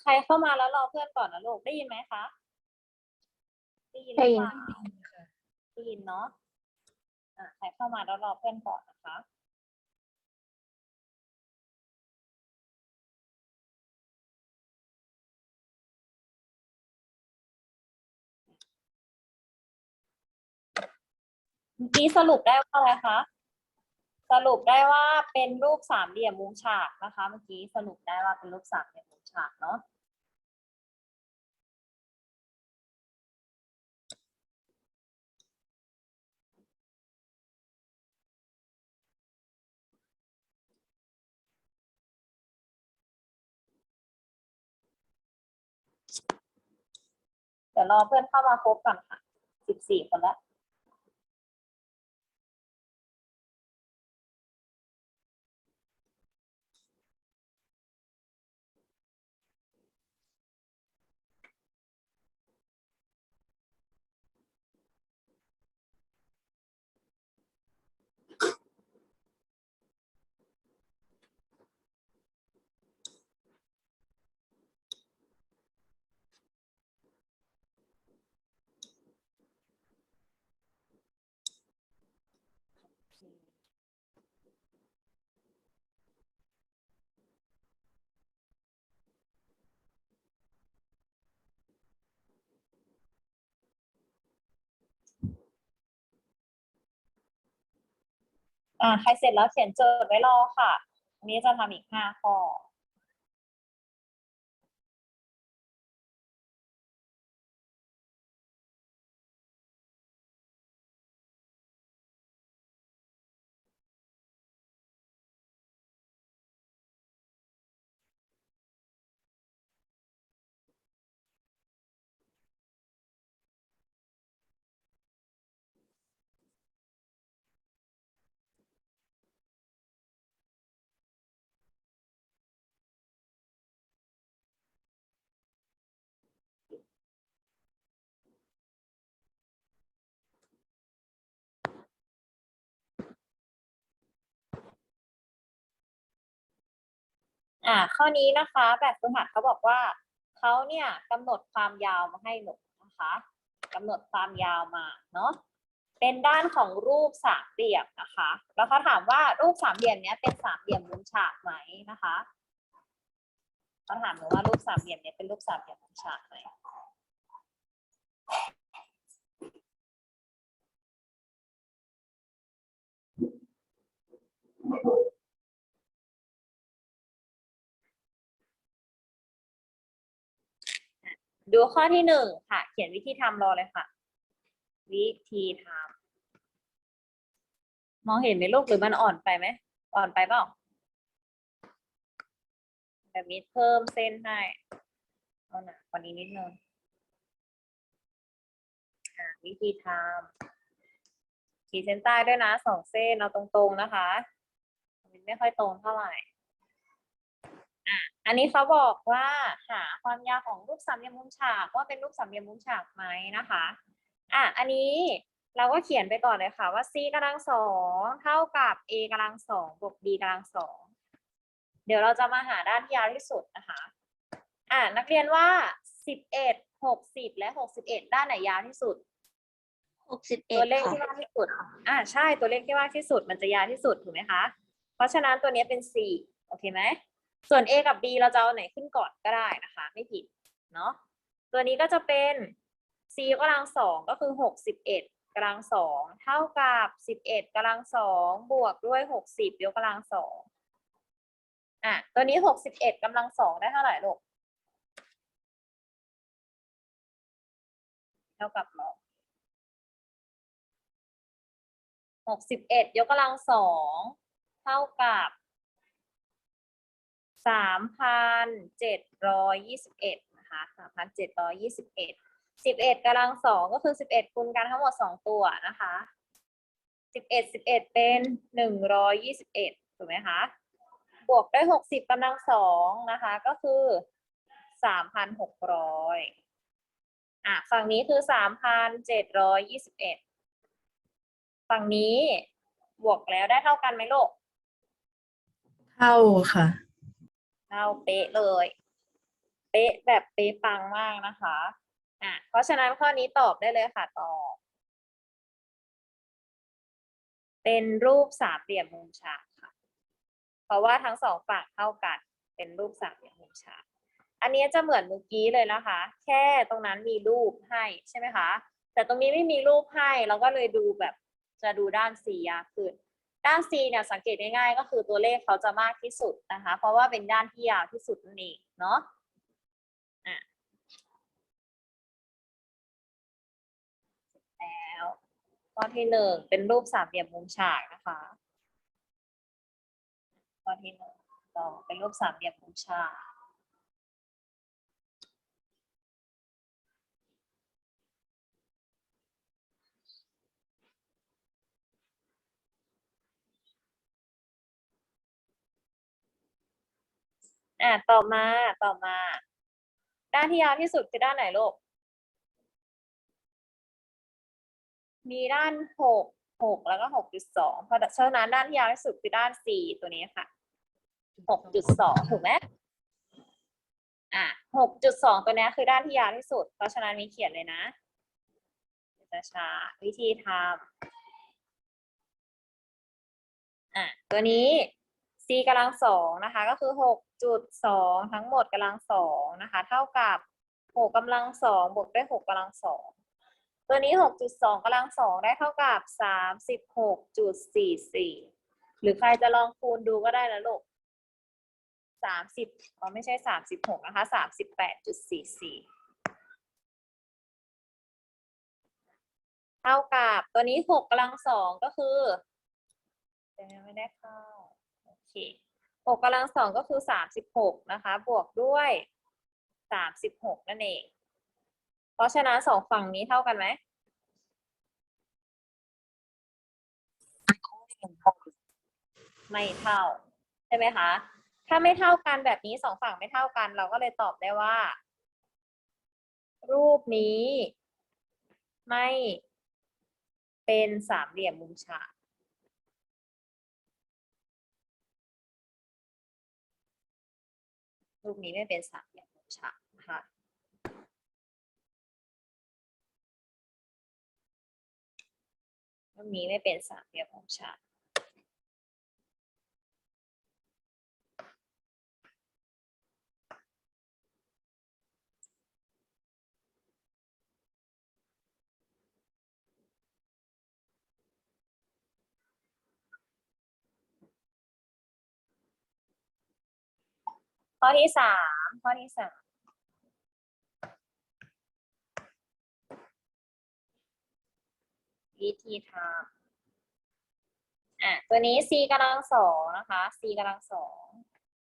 ใครเข้ามาแล้วรอเพื่อนก่อนนะลูกได้ยินไหมคะ ได้ยินหได้รือยิเปนล่าได้ยินเนาะอะใครเข้ามาแล้วรอเพื่อนก่อนนะคะเมื่อกี้สรุปได้ว่าอะไรคะ สรุปได้ว่าเป็นรูปสามเหลี่ยมมุมฉากนะคะ เมื่อกี้สรุปได้ว่าเป็นรูปสามเหลี่ยมมุม ฉากเนาะเดี๋ยวรอเพื่อนเข้ามาครบก่อนค่ะสิบสี่คนแล้ว อ่าใครเสร็จแล้วเขียนโจทย์ไว้รอค่ะ วันนี้จะทำอีกห้าข้อ อ่า ข้อนี้นะคะแบบฝึกหัดเขาบอกว่าเขาเนี่ยกำหนดความยาวมาให้หนูนะคะกำหนดความยาวมาเนาะเป็นด้านของรูปสามเหลี่ยมนะคะ แล้วเขาถามว่ารูปสามเหลี่ยมเนี้ยเป็นสามเหลี่ยมมุมฉากไหมนะคะเขาถามหนูว่ารูปสามเหลี่ยมเนี้ยเป็นรูปสามเหลี่ยมมุมฉากไหม ดูข้อที่หนึ่งค่ะ เขียนวิธีทำรอเลยค่ะ วิธีทำมองเห็นไหมลูกหรือมันอ่อนไปไหม อ่อนไปเปล่าแบบนี้เพิ่มเส้นให้เอาหนากว่านี้นิดนึงวิธีทำขีดเส้นใต้ด้วยนะสองเส้นเอาตรงๆนะคะมันไม่ค่อยตรงเท่าไหร่ อะอันนี้เขาบอกว่าหาความยาวของรูปสามเหลี่ยมมุมฉากว่าเป็นรูปสามเหลี่ยมมุมฉากไหมนะคะอะอันนี้เราก็เขียนไปก่อนเลยค่ะว่า c กำลังสองเท่ากับ a กำลังสองบวก b กำลังสองเดี๋ยวเราจะมาหาด้านที่ยาวที่สุดนะคะอะนักเรียนว่าสิบเอ็ดหกสิบและหกสิบเอ็ดด้านไหนยาวที่สุด หกสิบเอ็ตัดวเลขค่ะที่มากที่สุด อ่าใช่ตัวเลขที่มากที่สุดมันจะยาวที่สุดถูกไหมคะ เพราะฉะนั้นตัวนี้เป็น c โอเคไหม ส่วน a กับ b เราจะเอาไหนขึ้นก่อนก็ได้นะคะ ไม่ผิดเนาะตัวนี้ก็จะเป็น c กำลังสองก็คือหกสิบเอ็ดกำลังสองเท่ากับสิบเอ็ดกำลังสองบวกด้วยหกสิบยกกำลังสองอะตัวนี้หกสิบเอ็ดกำลังสองได้เท่าไหร่ลูกเท่ากับลบหกสิบเอ็ดยกกำลังสองเท่ากับ สามพันเจ็ดร้อยยี่สิบเอ็ดนะคะสามพันเจ็ดร้อยยี่สิบเอ็ดสิบเอ็ดกำลังสองก็คือสิบเอ็ดคูณกันทั้งหมดสองตัวนะคะสิบเอ็ดสิบเอ็ดเป็นหนึ่งร้อยยี่สิบเอ็ดถูกไหมคะบวกด้วยหกสิบกำลังสองนะคะก็คือสามพันหกร้อยอะฝั่งนี้คือสามพันเจ็ดร้อยยี่สิบเอ็ดฝั่งนี้บวกแล้วได้เท่ากันไหมลูก เท่าค่ะ เท่าเป๊ะเลย เป๊ะแบบเป๊ะปังมากนะคะอะเพราะฉะนั้นข้อนี้ตอบได้เลยค่ะตอบ เป็นรูปสามเหลี่ยมมุมฉากค่ะ เพราะว่าทั้งสองฝั่งเท่ากัน เป็นรูปสามเหลี่ยมมุมฉาก อันนี้จะเหมือนเมื่อกี้เลยนะคะ แค่ตรงนั้นมีรูปให้ใช่ไหมคะ แต่ตรงนี้ไม่มีรูปให้เราก็เลยดูแบบจะดูด้าน C ยากขึ้น ด้าน C เนี่ยสังเกตง่ายๆก็คือตัวเลขเขาจะมากที่สุดนะคะ เพราะว่าเป็นด้านที่ยาวที่สุดนั่นเองเนาะอะแล้วข้อที่หนึ่งเป็นรูปสามเหลี่ยมมุมฉากนะคะข้อที่หนึ่งต่อเป็นรูปสามเหลี่ยมมุมฉาก อะต่อมาต่อมา ด้านที่ยาวที่สุดคือด้านไหนลูก มีด้านหกหกแล้วก็หกจุดสองเพราะฉะนั้นด้านที่ยาวที่สุดคือด้านสี่ตัวนี้ค่ะหกจุดสองถูกไหมอะหกจุดสองตัวนี้คือด้านที่ยาวที่สุด เพราะฉะนั้นมีเขียนเลยนะจะช้าวิธีทำอะตัวนี้ c กำลังสองนะคะ ก็คือหก จุดสองทั้งหมดกำลังสองนะคะ เท่ากับหกกำลังสองบวกด้วยหกกำลังสองตัวนี้หกจุดสองกำลังสองได้เท่ากับสามสิบหกจุดสี่สี่หรือใครจะลองคูณดูก็ได้นะลูกสามสิบอ๋อไม่ใช่สามสิบหกนะคะสามสิบแปดจุดสี่สี่เท่ากับตัวนี้หกกำลังสองก็คือไม่ได้เข้า โอเค หกำลังสองก็คือสามสิบหกนะคะ บวกด้วยสามสิบหกนั่นเอง เพราะฉะนั้นสองฝั่งนี้เท่ากันไหมไม่เท่า ใช่ไหมคะ ถ้าไม่เท่ากันแบบนี้สองฝั่งไม่เท่ากัน เราก็เลยตอบได้ว่า รูปนี้ ไม่เป็นสามเหลี่ยมมุมฉาก รูปนี้ไม่เป็นสามเหลี่ยมมุมฉากนะคะรูปนี้ไม่เป็นสามเหลี่ยมมุมฉาก ข้อที่สามข้อที่สามวิธีทำอะตัวนี้ c กำลังสองนะคะ c กำลังสอง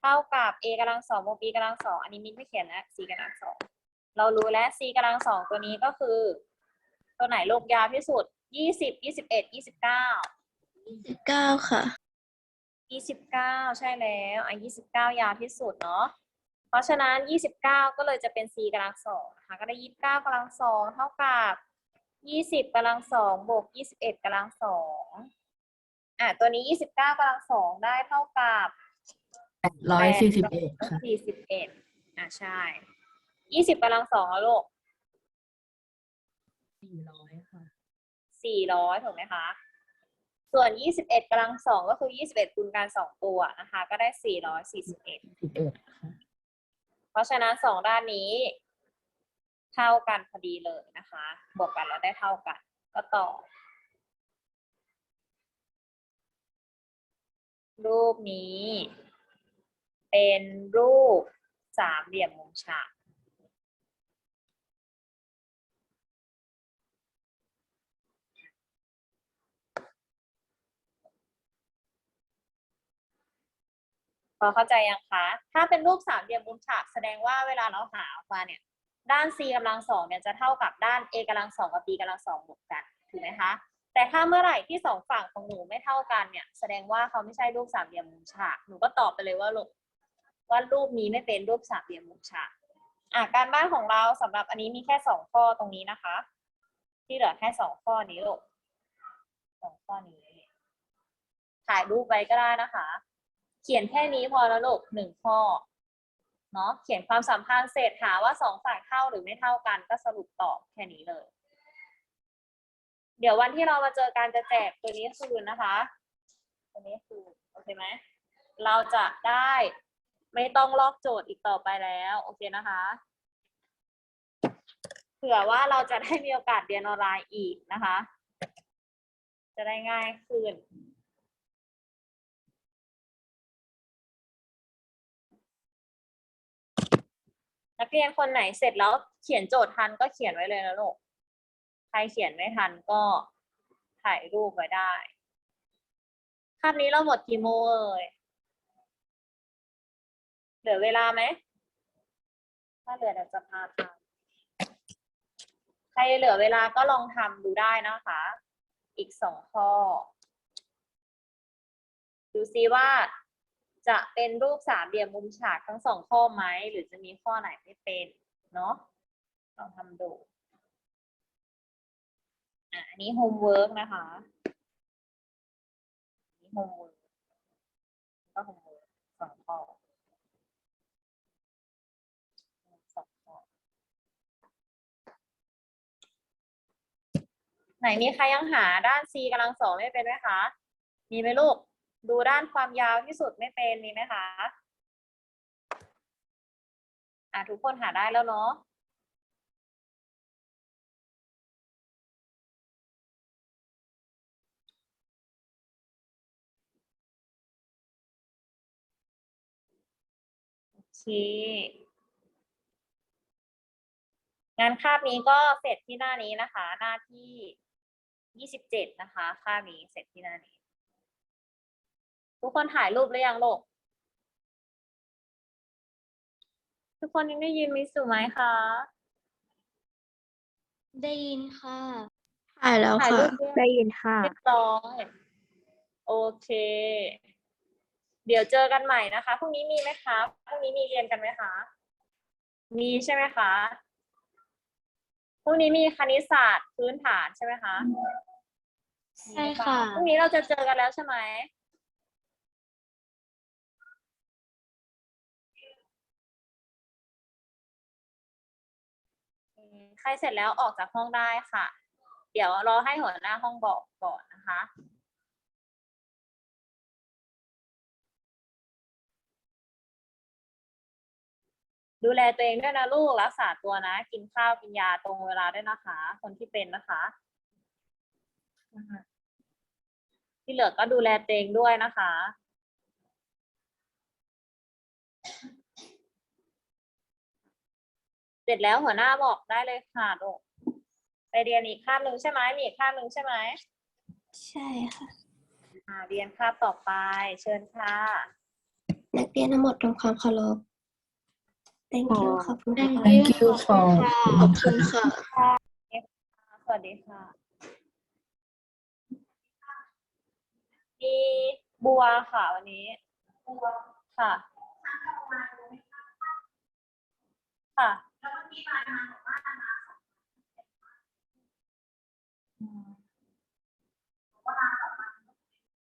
เท่ากับ a กำลังสองบวก b กำลังสองอันนี้มินไม่เขียนแล้ว c กำลังสองเรารู้แล้ว c กำลังสองตัวนี้ก็คือ ตัวไหนลูกยาวที่สุดยี่สิบยี่สิบเอ็ดยี่สิบเก้ายี่สิบเก้าค่ะ ยี่สิบเก้าใช่แล้วอะยี่สิบเก้ายาวที่สุดเนาะเพราะฉะนั้นยี่สิบเก้าก็เลยจะเป็น c กำลังสองนะคะก็ได้ยี่สิบเก้ากำลังสองเท่ากับยี่สิบกำลังสองบวกยี่สิบเอ็ดกำลังสองอะตัวนี้ยี่สิบเก้ากำลังสองได้เท่ากับร้อยสี่สิบเอ็ดค่ะสี่สิบเอ็ดอะใช่ยี่สิบกำลังสองแล้วลูกสี่ร้อยค่ะสี่ร้อยถูกไหมคะ ส่วนยี่สิบเอ็ดกำลังสองก็คือยี่สิบเอ็ดคูณกันสองตัวนะคะก็ได้สี่ร้อยสี่สิบเอ็ดสิบเอ็ดค่ะเพราะฉะนั้นสองด้านนี้ เท่ากันพอดีเลยนะคะ บวกกันแล้วได้เท่ากัน ก็ต่อ รูปนี้ เป็นรูปสามเหลี่ยมมุมฉาก พ อเข้าใจยังคะ ถ้าเป็นรูปสามเหลี่ยมมุมฉากแสดงว่าเวลาเราหาออกมาเนี่ย ด้าน c กำลังสองเนี่ยจะเท่ากับด้าน a กำลังสองกับ b กำลังสองบวกกันถูกไหมคะ แต่ถ้าเมื่อไหร่ที่สองฝั่งของหนูไม่เท่ากันเนี่ย แสดงว่าเขาไม่ใช่รูปสามเหลี่ยมมุมฉาก หนูก็ตอบไปเลยว่าลูกว่ารูปนี้ไม่เป็นรูปสามเหลี่ยมมุมฉากอะการบ้านของเราสำหรับอันนี้มีแค่สองข้อตรงนี้นะคะ ที่เหลือแค่สองข้อนี้ลูกสองข้อนี้ถ่ายรูปไว้ก็ได้นะคะ เขียนแค่นี้พอแล้วลูกหนึ่งข้อเนาะเขียนความสัมพันธ์เสร็จหาว่าสองฝั่งเท่าหรือไม่เท่ากันก็สรุปตอบแค่นี้เลย เดี๋ยววันที่เรามาเจอกันจะแจกตัวนี้คืนนะคะ ตัวนี้คืนโอเคไหมเราจะได้ไม่ต้องลอกโจทย์อีกต่อไปแล้วโอเคนะคะเผื่อว่าเราจะได้มีโอกาสเรียนออนไลน์อีกนะคะ จะได้ง่ายขึ้น นักเรียนคนไหนเสร็จแล้วเขียนโจทย์ทันก็เขียนไว้เลยนะลูก ใครเขียนไม่ทันก็ถ่ายรูปไว้ได้ คาบนี้เราหมดกี่โมงเอ่ย เหลือเวลาไหม ถ้าเหลือเดี๋ยวจะพาทำใครเหลือเวลาก็ลองทำดูได้นะคะ อีกสองข้อ ดูซิว่า จะเป็นรูปสามเหลี่ยมมุมฉากทั้งสองข้อไหม หรือจะมีข้อไหนไม่เป็นเนาะลองทำดูอันนี้โฮมเวิร์กนะคะนนี้โฮมเวิร์กก็โฮมเวิร์กสองข้อสองข้อไหนมีใครยังหาด้าน c กำลังสองไม่เป็นไหมคะ มีไหมลูก ดูด้านความยาวที่สุดไม่เป็นมีไหมคะ อะทุกคนหาได้แล้วเนาะโอเคงานคาบนี้ก็เสร็จที่หน้านี้นะคะ หน้าที่ยี่สิบเจ็ดนะคะ คาบนี้เสร็จที่หน้านี้ ทุกคนถ่ายรูปหรือยังลูก ทุกคนยังได้ยินมิสอยู่ไหมคะ ได้ยินค่ะถ่ายแล้วถ่ายค่ะรูปหรือยังได้ยินค่ะ เรียบร้อยโอเค เดี๋ยวเจอกันใหม่นะคะ พรุ่งนี้มีไหมคะ พรุ่งนี้มีเรียนกันไหมคะ มีใช่ไหมคะ พรุ่งนี้มีคณิตศาสตร์พื้นฐานใช่ไหมคะ ใช่ค่ะ พรุ่งนี้เราจะเจอกันแล้วใช่ไหม คใครเสร็จแล้วออกจากห้องได้ค่ะ เดี๋ยวรอให้หัวหน้าห้องบอกก่อนนะคะดูแลตัวเองด้วยนะลูก รักษาตัวนะ กินข้าว กินยาตรงเวลาด้วยนะคะ คนที่เป็นนะคะ ที่เหลือก็ดูแลตัวเองด้วยนะคะ เสร็จแล้วหัวหน้าบอกได้เลยค่ะลูกไปเรียนอีกคาบหนึ่งใช่ไหมมีอีกคาบหนึ่งใช่ไหมใช่ค่ะ อ่าเรียนคาบต่อไป เชิญค่ะ นักเรียนทั้งหมดทำความเคารพ thank you ขอบคุณค่ะ thank you for ขอบคุณค่ะ สวัสดีค่ะ มีบัวค่ะวันนี้ บัวค่ะ ค่ะ แล้วเมื่อกี้รายงานบอกว่ามาสองวัน